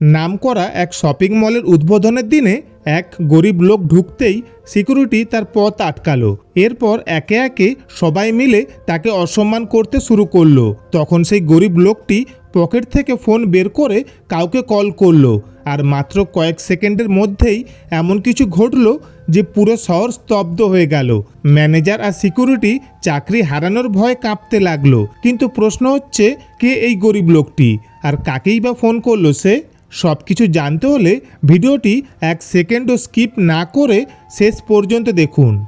নামকরা এক শপিং মলের উদ্বোধনের দিনে এক গরিব লোক ঢুকতেই সিকিউরিটি তার পথ আটকালো। এরপর একে একে সবাই মিলে তাকে অসম্মান করতে শুরু করল। তখন সেই গরিব লোকটি পকেট থেকে ফোন বের করে কাউকে কল করল আর মাত্র কয়েক সেকেন্ডের মধ্যেই এমন কিছু ঘটলো যে পুরো শহর স্তব্ধ হয়ে গেল। ম্যানেজার আর সিকিউরিটি চাকরি হারানোর ভয়ে কাঁপতে লাগল। কিন্তু প্রশ্ন হচ্ছে, কে এই গরিব লোকটি? আর কাকেই বা ফোন করল সে? সব কিছু জানতে হলে ভিডিওটি এক সেকেন্ডও স্কিপ না করে শেষ পর্যন্ত দেখুন।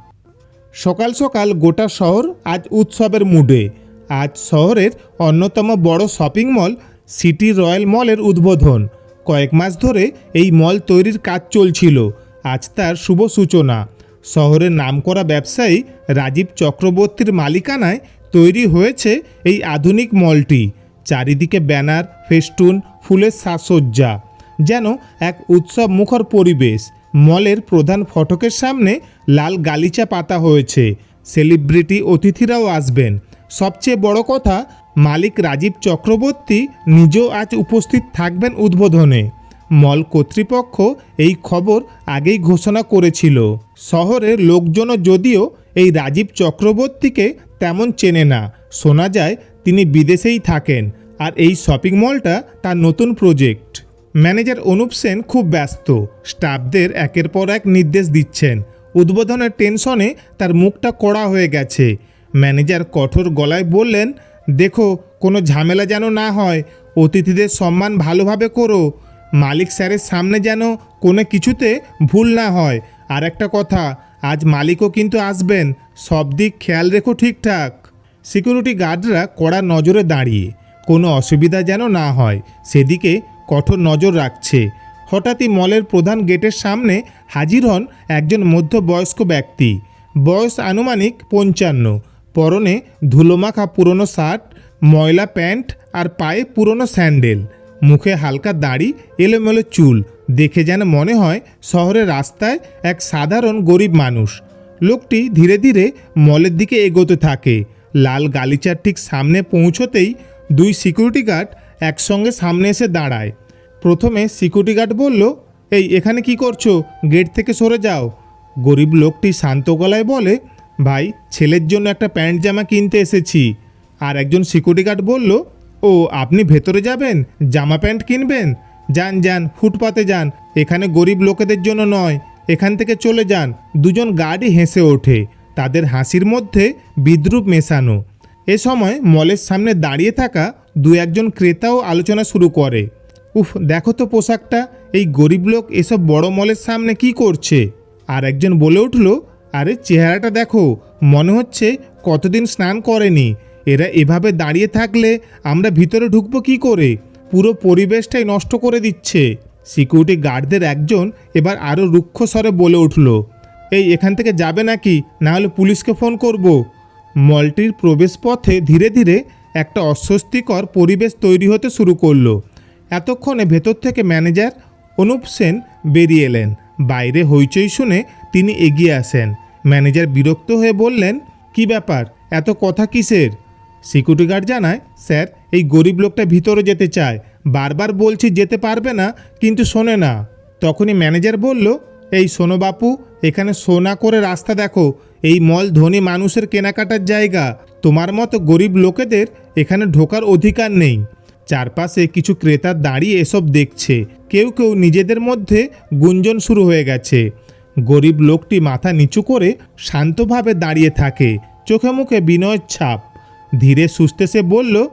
সকাল সকাল গোটা শহর আজ উৎসবের মুডে। আজ শহরের অন্যতম বড় শপিং মল সিটি রয়্যাল মলের উদ্বোধন। কয়েক মাস ধরে এই মল তৈরির কাজ চলছিল। আজ তার শুভ সূচনা। শহরের নামকরা ব্যবসায়ী রাজীব চক্রবর্তীর মালিকানায় তৈরি হয়েছে এই আধুনিক মলটি। চারিদিকে ব্যানার, ফেস্টুন, ফুলের সাজসজ্জা, যেন এক উৎসব মুখর পরিবেশ। মলের প্রধান ফটকের সামনে লাল গালিচা পাতা হয়েছে। সেলিব্রিটি অতিথিরাও আসবেন। সবচেয়ে বড় কথা, মালিক রাজীব চক্রবর্তী নিজেও আজ উপস্থিত থাকবেন উদ্বোধনে। মল কর্তৃপক্ষ এই খবর আগেই ঘোষণা করেছিল। শহরের লোকজনও যদিও এই রাজীব চক্রবর্তীকে তেমন চেনে না। শোনা যায় তিনি বিদেশেই থাকেন আর এই শপিং মলটা তার নতুন প্রজেক্ট। ম্যানেজার অনুপ সেন খুব ব্যস্ত। স্টাফদের একের পর এক নির্দেশ দিচ্ছেন। উদ্বোধনের টেনশনে তার মুখটা কড়া হয়ে গেছে। ম্যানেজার কঠোর গলায় বললেন, দেখো, কোনো ঝামেলা যেন না হয়, অতিথিদের সম্মান ভালোভাবে করো। মালিক স্যারের সামনে যেন কোনো কিছুতে ভুল না হয়। আর একটা কথা, আজ মালিকও কিন্তু আসবেন। সব দিক খেয়াল রেখো ঠিকঠাক। সিকিউরিটি গার্ডরা কড়া নজরে দাঁড়িয়ে, কোনো অসুবিধা যেন না হয়, সেদিকে কঠোর নজর রাখছে। হঠাৎই মলের প্রধান গেটের সামনে হাজির হন একজন মধ্যবয়স্ক ব্যক্তি। বয়স আনুমানিক পঞ্চান্ন, পরনে ধুলোমাখা পুরনো শার্ট, ময়লা প্যান্ট আর পায়ে পুরনো স্যান্ডেল। মুখে হালকা দাড়ি, এলোমেলো চুল, দেখে যেন মনে হয় শহরের রাস্তায় এক সাধারণ গরিব মানুষ। লোকটি ধীরে ধীরে মলের দিকে এগোতে থাকে। লাল গালিচার ঠিক সামনে পৌঁছতেই দুই সিকিউরিটি গার্ড একসঙ্গে সামনে এসে দাঁড়ায়। প্রথমে সিকিউরিটি গার্ড বলল, এই, এখানে কি করছ? গেট থেকে সরে যাও। গরিব লোকটি শান্ত গলায় বলে, ভাই, ছেলের জন্য একটা প্যান্ট জামা কিনতে এসেছি। আর একজন সিকিউরিটি গার্ড বলল, ও, আপনি ভেতরে যাবেন? জামা প্যান্ট কিনবেন? যান যান, ফুটপাতে যান। এখানে গরিব লোকেদের জন্য নয়, এখান থেকে চলে যান। দুজন গার্ডই হেসে ওঠে। তাদের হাসির মধ্যে বিদ্রুপ মেশানো। এ সময় মলের সামনে দাঁড়িয়ে থাকা দু একজন ক্রেতাও আলোচনা শুরু করে। উফ, দেখো তো পোশাকটা, এই গরিব লোক এসব বড় মলের সামনে কি করছে? আর একজন বলে উঠল, আরে, চেহারাটা দেখো, মনে হচ্ছে কতদিন স্নান করেনি। এরা এভাবে দাঁড়িয়ে থাকলে আমরা ভিতরে ঢুকবো কি করে? পুরো পরিবেশটাই নষ্ট করে দিচ্ছে। সিকিউরিটি গার্ডদের একজন এবার আরও রুক্ষ স্বরে বলে উঠল এই এখান থেকে যাবে নাকি? না হলে পুলিশকে ফোন করব। মলটির প্রবেশপথে ধীরে ধীরে একটা অস্বস্তিকর পরিবেশ তৈরি হতে শুরু করল। এতক্ষণে ভেতর থেকে ম্যানেজার অনুপ সেন বেরিয়ে এলেন। বাইরে হইচই শুনে তিনি এগিয়ে আসেন। ম্যানেজার বিরক্ত হয়ে বললেন, কি ব্যাপার? এত কথা কিসের? সিকিউরিটি গার্ড জানায়, স্যার, এই গরিব লোকটা ভিতরে যেতে চায়। বারবার বলছি যেতে পারবে না, কিন্তু শোনে না। তখনই ম্যানেজার বলল এই শোনো বাপু, এখানে সোনা করে রাস্তা দেখো। এই মল ধনী মানুষের কেনাকাটার জায়গা। তোমার মতো গরিব লোকেদের এখানে ঢোকার অধিকার নেই। চারপাশে কিছু ক্রেতা দাঁড়িয়ে এসব দেখছে। কেউ কেউ নিজেদের মধ্যে গুঞ্জন শুরু হয়ে গেছে। গরিব লোকটি মাথা নিচু করে শান্তভাবে দাঁড়িয়ে থাকে। চোখে মুখে বিনয়ের ছাপ। ধীরে সুস্থে সে বলল,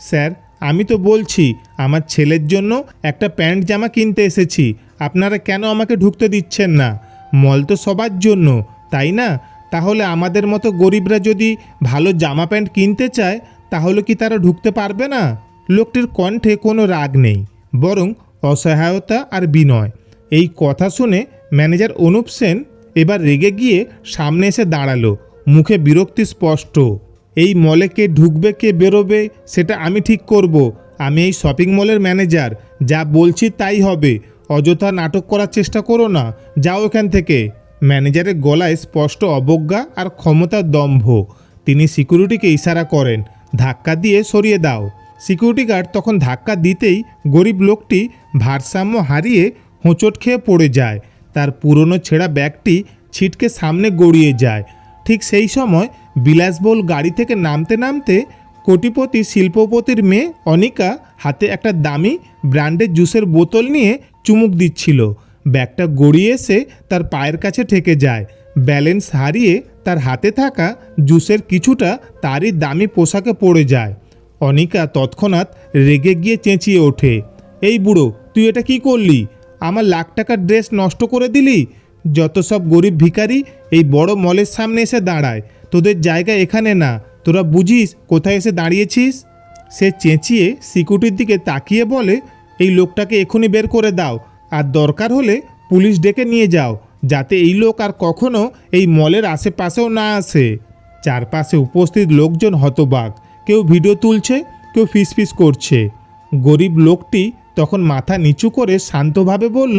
স্যার আমি তো বলছি, আমার ছেলের জন্য একটা প্যান্ট জামা কিনতে এসেছি। আপনারা কেন আমাকে ঢুকতে দিচ্ছেন না? মল তো সবার জন্য, তাই না? তাহলে আমাদের মতো গরিবরা যদি ভালো জামা প্যান্ট কিনতে চায়, তাহলে কি তারা ঢুকতে পারবে না? লোকটির কণ্ঠে কোনো রাগ নেই, বরং অসহায়তা আর বিনয়। এই কথা শুনে ম্যানেজার অনুপ সেন এবার রেগে গিয়ে সামনে এসে দাঁড়াল, মুখে বিরক্তি স্পষ্ট। এই মলে কে ঢুকবে, কে বেরোবে, সেটা আমি ঠিক করব। আমি এই শপিং মলের ম্যানেজার যা বলছি তাই হবে। অযথা নাটক করার চেষ্টা করো না। যাও এখান থেকে। ম্যানেজারের গলায় স্পষ্ট অবজ্ঞা আর ক্ষমতার দম্ভ। তিনি সিকিউরিটিকে ইশারা করেন। ধাক্কা দিয়ে সরিয়ে দাও। সিকিউরিটি গার্ড তখন ধাক্কা দিতেই গরিব লোকটি ভারসাম্য হারিয়ে হোঁচট খেয়ে পড়ে যায়। তার পুরনো ছেঁড়া ব্যাগটি ছিটকে সামনে গড়িয়ে যায়। ঠিক সেই সময় বিলাসবহুল গাড়ি থেকে নামতে নামতে কোটিপতি শিল্পপতির মেয়ে অনিকা হাতে একটা দামি ব্র্যান্ডের জুসের বোতল নিয়ে চুমুক দিচ্ছিল। ব্যাগটা গড়িয়ে এসে তার পায়ের কাছে ঠেকে যায়। ব্যালেন্স হারিয়ে তার হাতে থাকা জুসের কিছুটা তারই দামি পোশাকে পড়ে যায়। অনিকা তৎক্ষণাৎ রেগে গিয়ে চেঁচিয়ে ওঠে, এই বুড়ো, তুই এটা কি করলি? আমার লাখ টাকার ড্রেস নষ্ট করে দিলি? যত সব গরিব ভিখারি এই বড় মলের সামনে এসে দাঁড়ায়। তোদের জায়গা এখানে না। তোরা বুঝিস কোথায় এসে দাঁড়িয়েছিস? সে চেঁচিয়ে সিকিউরিটির দিকে তাকিয়ে বলে, এই লোকটাকে এখনই বের করে দাও। আর দরকার হলে পুলিশ ডেকে নিয়ে যাও, যাতে এই লোক আর কখনো এই মলের আশেপাশেও না আসে। চারপাশে উপস্থিত লোকজন হতবাক। কেউ ভিডিও তুলছে, কেউ ফিসফিস করছে। গরিব লোকটি তখন মাথা নিচু করে শান্তভাবে বলল,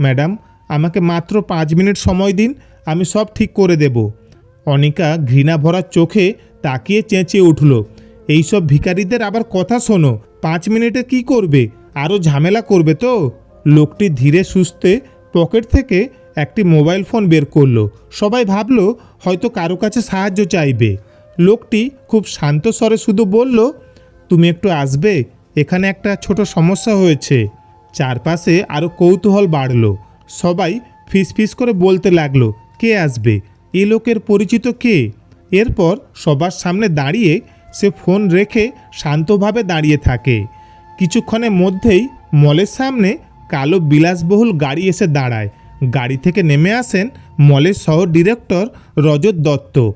ম্যাডাম, আমাকে মাত্র পাঁচ মিনিট সময় দিন, আমি সব ঠিক করে দেব। অনিকা ঘৃণা ভরা চোখে তাকিয়ে চেঁচিয়ে উঠল, এইসব ভিখারিদের আবার কথা শোনো, পাঁচ মিনিটে কি করবে? আরও ঝামেলা করবে তো? লোকটি ধীরে সুস্থে পকেট থেকে একটি মোবাইল ফোন বের করল। সবাই ভাবলো, হয়তো কারও কাছে সাহায্য চাইবে। লোকটি খুব শান্ত স্বরে শুধু বলল, তুমি একটু আসবে, এখানে একটা ছোট সমস্যা হয়েছে। চারপাশে আরও কৌতূহল বাড়লো। সবাই ফিস ফিস করে বলতে লাগল, কে আসবে? এ লোকের পরিচিত কে? এরপর সবার সামনে দাঁড়িয়ে সে ফোন রেখে শান্তভাবে দাঁড়িয়ে থাকে। কিছুক্ষণের মধ্যেই মলের সামনে কালো বিলাসবহুল গাড়ি এসে দাঁড়ায়। গাড়ি থেকে নেমে আসেন মলের সহ ডিরেক্টর রজত দত্ত।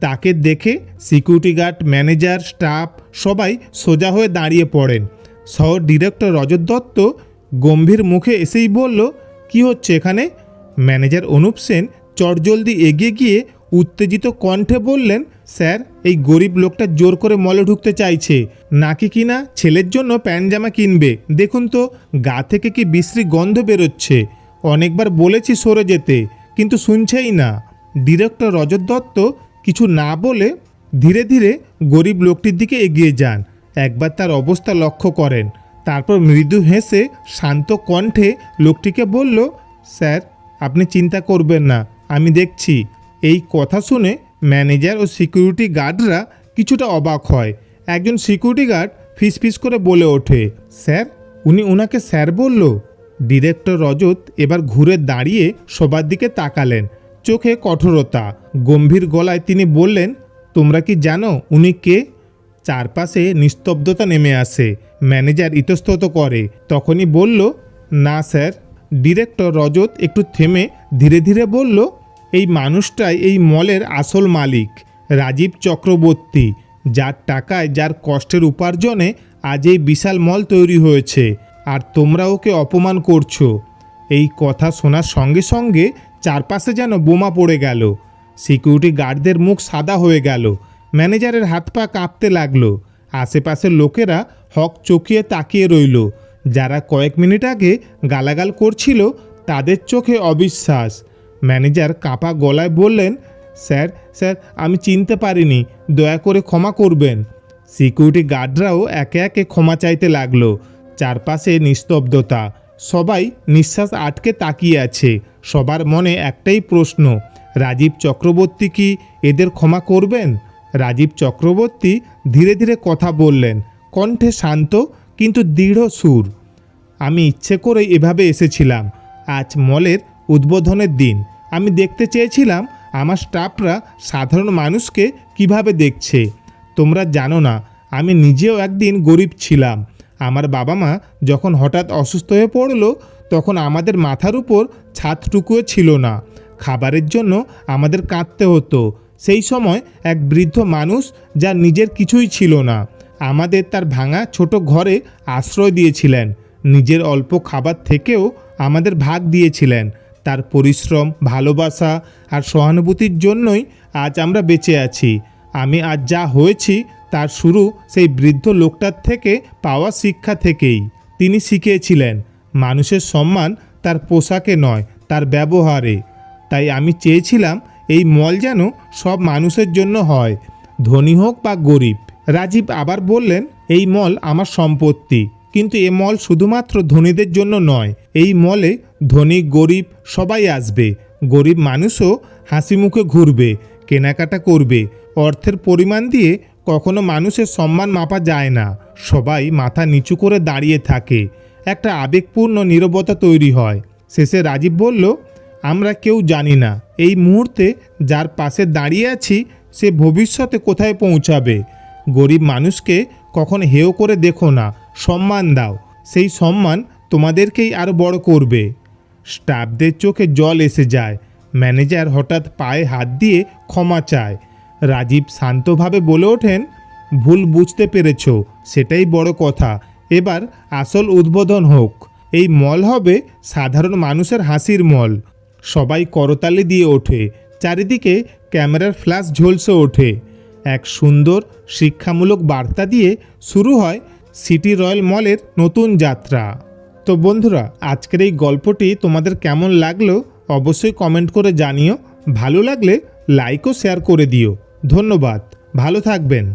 তাকে দেখে সিকিউরিটি গার্ড, ম্যানেজার, স্টাফ সবাই সোজা হয়ে দাঁড়িয়ে পড়েন। সহ ডিরেক্টর রজত দত্ত গম্ভীর মুখে এসেই বলল, কি হচ্ছে এখানে? ম্যানেজার অনুপ সেন চটজলদি এগিয়ে গিয়ে উত্তেজিত কণ্ঠে বললেন, স্যার, এই গরিব লোকটা জোর করে মলে ঢুকতে চাইছে। নাকি কিনা ছেলের জন্য প্যান্ট জামা কিনবে? দেখুন তো, গা থেকে কি বিশ্রী গন্ধ বেরোচ্ছে। অনেকবার বলেছি সরে যেতে, কিন্তু শুনছেই না। ডিরেক্টর রজত দত্ত কিছু না বলে ধীরে ধীরে গরিব লোকটির দিকে এগিয়ে যান। একবার তার অবস্থা লক্ষ্য করেন। তারপর মৃদু হেসে শান্ত কণ্ঠে লোকটিকে বলল, স্যার, আপনি চিন্তা করবেন না। আমি দেখছি, এই কথা শুনে ম্যানেজার ও সিকিউরিটি গার্ডরা কিছুটা অবাক হয়। একজন সিকিউরিটি গার্ড ফিসফিস করে বলে ওঠে, স্যার, উনি ওনাকে স্যার বলল? ডিরেক্টর রজত এবার ঘুরে দাঁড়িয়ে সবার দিকে তাকালেন। চোখে কঠোরতা, গম্ভীর গলায় তিনি বললেন, তোমরা কি জানো উনি কে? চারপাশে নিস্তব্ধতা নেমে আসে, ম্যানেজার ইতস্তত করে, তখনই বলল, না স্যার। ডিরেক্টর রজত একটু থেমে ধীরে ধীরে বলল এই মানুষটাই এই মলের আসল মালিক, রাজীব চক্রবর্তী, যার টাকায়, যার কষ্টের উপার্জনে আজ এই বিশাল মল তৈরি হয়েছে। আর তোমরা ওকে অপমান করছ। এই কথা শোনার সঙ্গে সঙ্গে চারপাশে যেন বোমা পড়ে গেল। সিকিউরিটি গার্ডদের মুখ সাদা হয়ে গেল। ম্যানেজারের হাত পা কাঁপতে লাগল। আশেপাশের লোকেরা হক চকিয়ে তাকিয়ে রইল। যারা কয়েক মিনিট আগে গালাগাল করছিল, তাদের চোখে অবিশ্বাস। ম্যানেজার কাঁপা গলায় বললেন, স্যার স্যার, আমি চিনতে পারিনি, দয়া করে ক্ষমা করবেন। সিকিউরিটি গার্ডরাও একে একে ক্ষমা চাইতে লাগল। চারপাশে নিস্তব্ধতা, সবাই নিঃশ্বাস আটকে তাকিয়ে আছে, সবার মনে একটাই প্রশ্ন, রাজীব চক্রবর্তী কি এদের ক্ষমা করবেন? রাজীব চক্রবর্তী ধীরে ধীরে কথা বললেন, কণ্ঠে শান্ত কিন্তু দৃঢ় সুর, আমি ইচ্ছে করে এভাবে এসেছিলাম, আজ মলের উদ্বোধনের দিন। আমি দেখতে চেয়েছিলাম, আমার স্টাফরা সাধারণ মানুষকে কীভাবে দেখছে। তোমরা জানো না, আমি নিজেও একদিন গরিব ছিলাম। আমার বাবা মা যখন হঠাৎ অসুস্থ হয়ে পড়ল, তখন আমাদের মাথার উপর ছাদটুকুও ছিল না। খাবারের জন্য আমাদের কাঁদতে হতো। সেই সময় এক বৃদ্ধ মানুষ যার নিজের কিছুই ছিল না, আমাদের তার ভাঙা ছোট ঘরে আশ্রয় দিয়েছিলেন। নিজের অল্প খাবার থেকেও আমাদের ভাগ দিয়েছিলেন। তার পরিশ্রম, ভালোবাসা আর সহানুভূতির জন্যই আজ আমরা বেঁচে আছি। আমি আজ যা হয়েছি তার শুরু সেই বৃদ্ধ লোকটার থেকে পাওয়া শিক্ষা থেকেই। তিনি শিখিয়েছিলেন, মানুষের সম্মান তার পোশাকে নয়, তার ব্যবহারে। তাই আমি চেয়েছিলাম এই মল যেন সব মানুষের জন্য হয়, ধনী হোক বা গরিব। রাজীব আবার বললেন, এই মল আমার সম্পত্তি। কিন্তু এ মল শুধুমাত্র ধনীদের জন্য নয়, এই মলে ধনী, গরিব সবাই আসবে। গরিব মানুষও হাসি মুখে ঘুরবে, কেনাকাটা করবে। অর্থের পরিমাণ দিয়ে কখনো মানুষের সম্মান মাপা যায় না। সবাই মাথা নিচু করে দাঁড়িয়ে থাকে। একটা আবেগপূর্ণ নীরবতা তৈরি হয়। শেষে রাজীব বলল, আমরা কেউ জানি না। এই মুহূর্তে যার পাশে দাঁড়িয়ে আছি, সে ভবিষ্যতে কোথায় পৌঁছাবে? গরিব মানুষকে কখন হেয় করে দেখো না। সম্মান দাও। সেই সম্মান তোমাদেরকেই আরও বড় করবে। স্টাফদের চোখে জল এসে যায়। ম্যানেজার হঠাৎ পায়ে হাত দিয়ে ক্ষমা চায়। রাজীব শান্তভাবে বলে ওঠেন, ভুল বুঝতে পেরেছ, সেটাই বড় কথা। এবার আসল উদ্বোধন হোক। এই মল হবে সাধারণ মানুষের হাসির মল। সবাই করতালি দিয়ে ওঠে। চারিদিকে ক্যামেরার ফ্ল্যাশ ঝলসে ওঠে। এক সুন্দর শিক্ষামূলক বার্তা দিয়ে শুরু হয় সিটি রয়্যাল মলের নতুন যাত্রা। তো বন্ধুরা, আজকের এই গল্পটি তোমাদের কেমন লাগল অবশ্যই কমেন্ট করে জানিও। ভালো লাগলে লাইক ও শেয়ার করে দিও। ধন্যবাদ। ভালো থাকবেন।